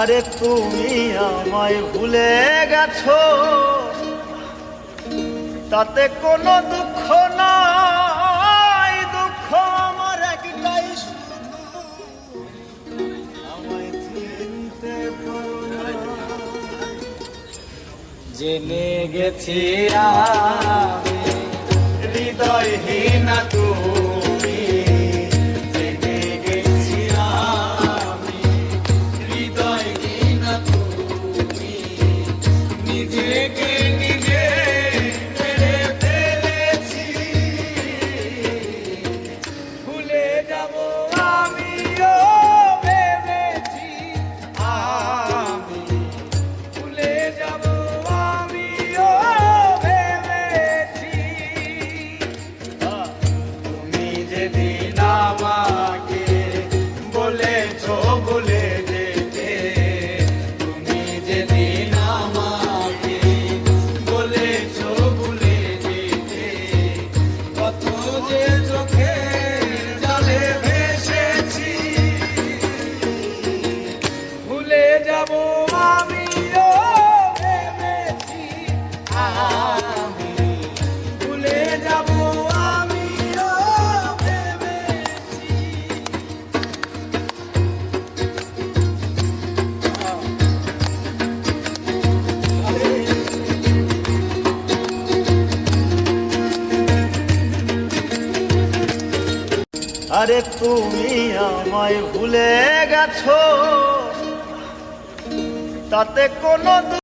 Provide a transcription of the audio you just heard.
আরে তুমি আমায় ভুলে গেছো। তাতে কোনো দুঃখ নাই, দুঃখ আমার একটাই আমায় চিনতে জেনে গেছি আমি, হৃদয়হীন তুমি Thank you. আরে তুমি আমায় ভুলে গেছো। তাতে কোনো